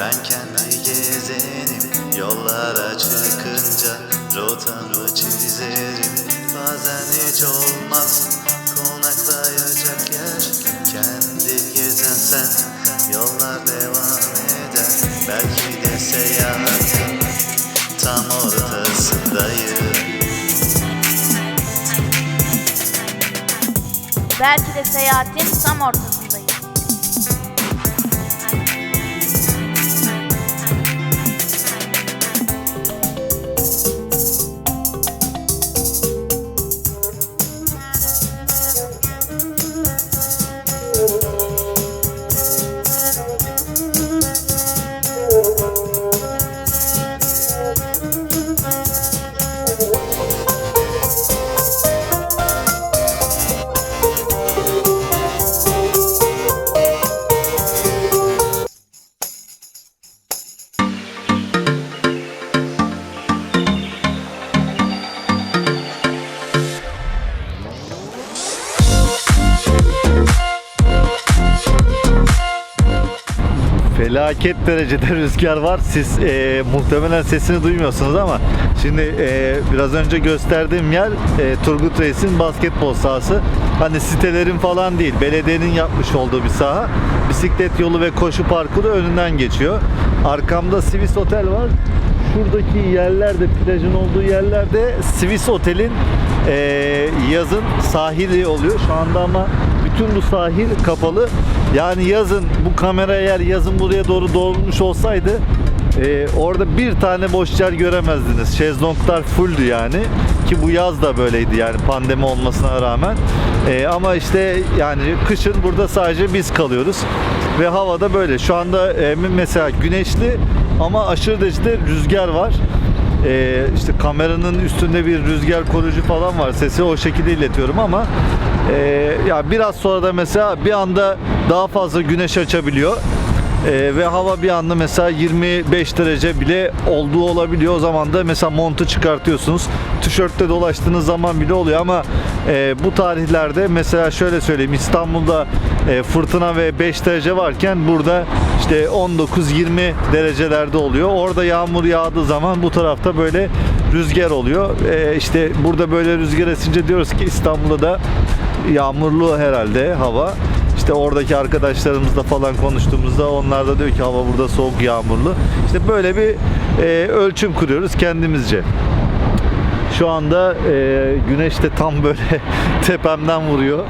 Ben kendi gezenim. Yollara çıkınca Rotamı çizerim. Bazen hiç olmaz Konaklayacak yer. Kendi gezen sen Yollar devam eder. Belki de seyahatin Tam ortasındayım. Belki de seyahatin tam ortasındayız. Felaket derecede rüzgar var. Siz e, muhtemelen sesini duymuyorsunuz ama şimdi e, biraz önce gösterdiğim yer e, Turgut Reis'in basketbol sahası. Hani sitelerin falan değil, belediyenin yapmış olduğu bir saha. Bisiklet yolu ve koşu parkuru önünden geçiyor. Arkamda Swiss Otel var. Şuradaki yerlerde, plajın olduğu yerlerde Swiss Otel'in e, yazın sahili oluyor. Şu anda ama bütün bu sahil kapalı. Yani yazın bu kamera eğer yazın buraya doğru doğrulmuş olsaydı e, orada bir tane boş yer göremezdiniz. Şezlonglar fulldü yani. Ki bu yaz da böyleydi yani pandemi olmasına rağmen. E, ama işte yani kışın burada sadece biz kalıyoruz. Ve havada böyle. Şu anda e, mesela güneşli ama aşırı derecede rüzgar var. Ee, işte kameranın üstünde bir rüzgar koruyucu falan var. Sesi o şekilde iletiyorum ama e, ya biraz sonra da mesela bir anda daha fazla güneş açabiliyor. Ee, ve hava bir anda mesela 25 derece bile olduğu olabiliyor. O zaman da mesela montu çıkartıyorsunuz. Tişörtte dolaştığınız zaman bile oluyor ama e, bu tarihlerde mesela şöyle söyleyeyim İstanbul'da e, fırtına ve 5 derece varken burada işte 19-20 derecelerde oluyor. Orada yağmur yağdığı zaman bu tarafta böyle rüzgar oluyor. E, işte burada böyle rüzgar esince diyoruz ki İstanbul'da da yağmurlu herhalde hava. İşte oradaki arkadaşlarımızla falan konuştuğumuzda onlar da diyor ki hava burada soğuk yağmurlu. İşte böyle bir e, ölçüm kuruyoruz kendimizce. Şu anda e, güneş de tam böyle tepemden vuruyor.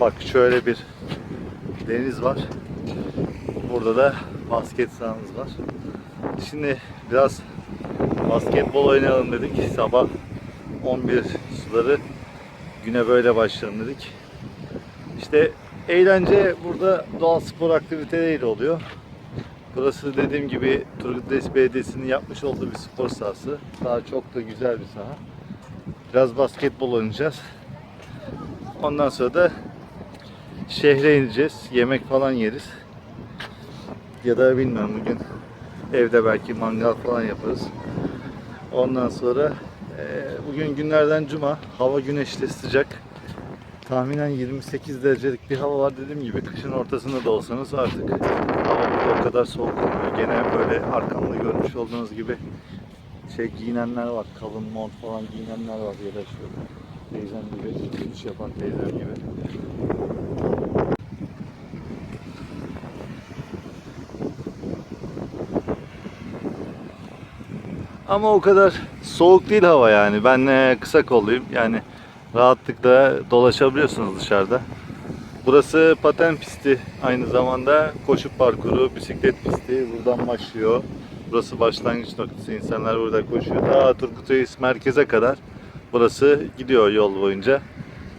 Bak şöyle bir deniz var. Burada da basket sahamız var. Şimdi biraz basketbol oynayalım dedik. Sabah 11 suları güne böyle başlayalım dedik. İşte eğlence burada doğal spor aktiviteleriyle oluyor. Burası dediğim gibi Turgut Reis Belediyesi'nin yapmış olduğu bir spor sahası. Daha çok da güzel bir saha. Biraz basketbol oynayacağız. Ondan sonra da şehre ineceğiz. Yemek falan yeriz. Ya da bilmiyorum bugün evde belki mangal falan yaparız. Ondan sonra eee, bugün günlerden cuma. Hava güneşli sıcak. Tahminen 28 derecelik bir hava var dediğim gibi. Kışın ortasında da olsanız artık hava o kadar soğuk olmuyor. Gene böyle arkamda görmüş olduğunuz gibi şey giyinenler var. Kalın mont falan giyinenler var ya da şöyle teyzem gibi, yürüyüş yapan teyzem gibi. Ama o kadar soğuk değil hava yani. Ben e, kısa kolluyum. Yani rahatlıkla dolaşabiliyorsunuz dışarıda. Burası paten pisti. Aynı zamanda koşu parkuru, bisiklet pisti. Buradan başlıyor. Burası başlangıç noktası. İnsanlar burada koşuyor. Daha Turgut merkeze kadar burası gidiyor yol boyunca.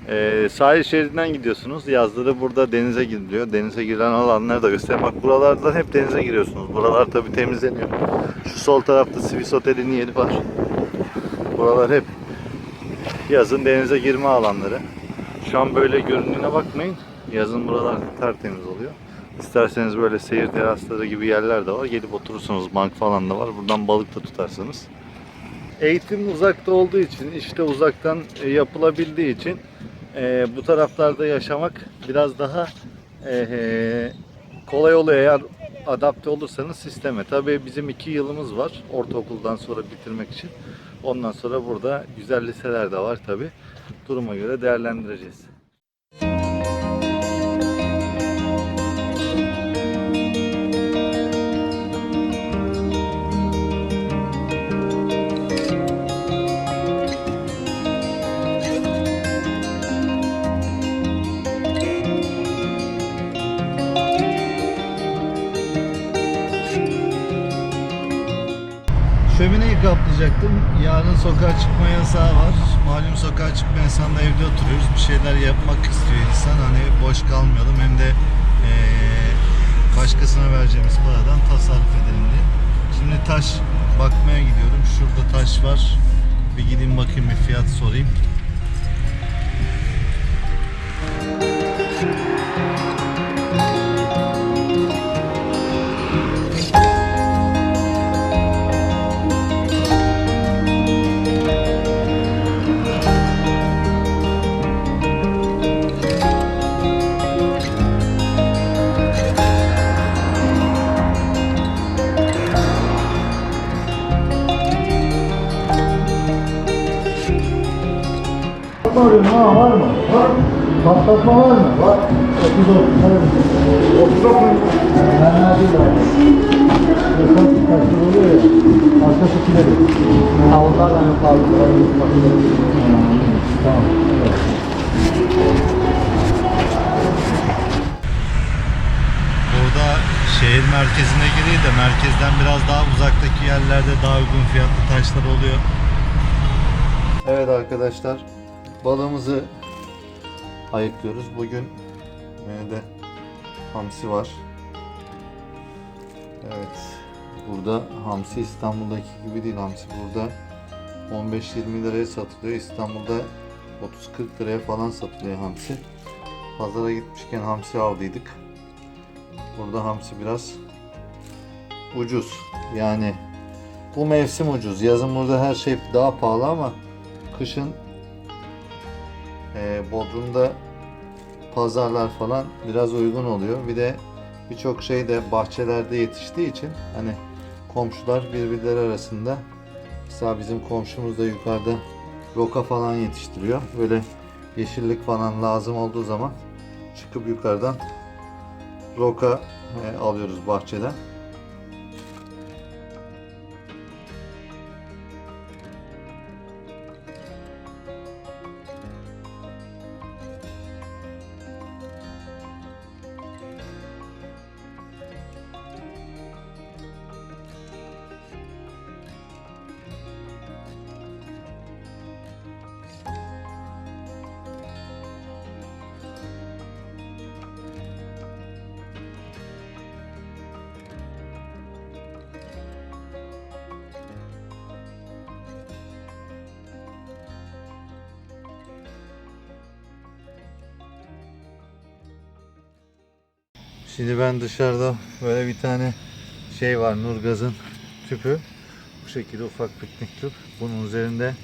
Ee, sahil şeridinden gidiyorsunuz. Yazda da burada denize gidiliyor. Denize giren alanları da göstereyim. Bak buralardan hep denize giriyorsunuz. Buralar tabii temizleniyor. Şu sol tarafta Swiss Otel'in yeri var. Buralar hep yazın denize girme alanları. Şu an böyle göründüğüne bakmayın. Yazın buralar tertemiz oluyor. İsterseniz böyle seyir terasları gibi yerler de var. Gelip oturursunuz. Bank falan da var. Buradan balık da tutarsınız. Eğitim uzakta olduğu için, işte uzaktan e, yapılabildiği için e, bu taraflarda yaşamak biraz daha e, e, kolay oluyor eğer adapte olursanız sisteme. Tabii bizim iki yılımız var ortaokuldan sonra bitirmek için. Ondan sonra burada güzel liseler de var tabii. Duruma göre değerlendireceğiz. Kaplayacaktım. Yarın sokağa çıkma yasağı var. Malum sokağa çıkma yasağında evde oturuyoruz. Bir şeyler yapmak istiyor insan. Hani boş kalmayalım hem de eee, başkasına vereceğimiz paradan tasarruf edelim diye. Şimdi taş bakmaya gidiyorum. Şurada taş var. Bir gideyim bakayım bir fiyat sorayım. Arıyorum ha var mı? Var. Patlatma var mı? Var. 30 30. 30 Ben nerede var? Esas taşlar oluyor ya. Arkası kileri. Ha onlardan yok abi. Tamam. Burada şehir merkezine giriyor de merkezden biraz daha uzaktaki yerlerde daha uygun fiyatlı taşlar oluyor. Evet arkadaşlar balığımızı ayıklıyoruz. Bugün menüde hamsi var. Evet. Burada hamsi İstanbul'daki gibi değil. Hamsi burada 15-20 liraya satılıyor. İstanbul'da 30-40 liraya falan satılıyor hamsi. Pazara gitmişken hamsi aldıydık. Burada hamsi biraz ucuz. Yani bu mevsim ucuz. Yazın burada her şey daha pahalı ama kışın e, Bodrum'da pazarlar falan biraz uygun oluyor. Bir de birçok şey de bahçelerde yetiştiği için hani komşular birbirleri arasında mesela bizim komşumuz da yukarıda roka falan yetiştiriyor. Böyle yeşillik falan lazım olduğu zaman çıkıp yukarıdan roka e, alıyoruz bahçeden. Şimdi ben dışarıda böyle bir tane şey var Nurgaz'ın tüpü. Bu şekilde ufak piknik tüp. Bunun üzerinde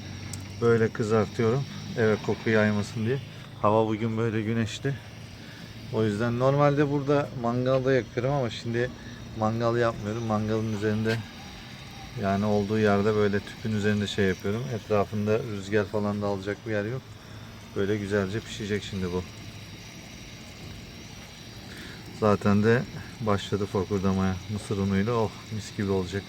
böyle kızartıyorum. Evet koku yaymasın diye. Hava bugün böyle güneşli. O yüzden normalde burada mangalda yakıyorum ama şimdi mangal yapmıyorum. Mangalın üzerinde yani olduğu yerde böyle tüpün üzerinde şey yapıyorum. Etrafında rüzgar falan da alacak bir yer yok. Böyle güzelce pişecek şimdi bu. Zaten de başladı fokurdamaya mısır unuyla. Oh mis gibi olacak.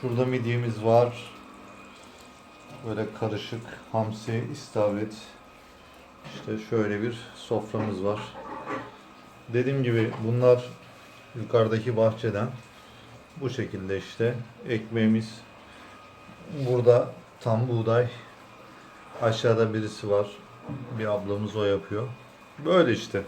Şurada midyemiz var. Böyle karışık hamsi, istavrit. İşte şöyle bir soframız var. Dediğim gibi bunlar yukarıdaki bahçeden. Bu şekilde işte ekmeğimiz. Burada tam buğday. Aşağıda birisi var. Bir ablamız o yapıyor. Böyle işte.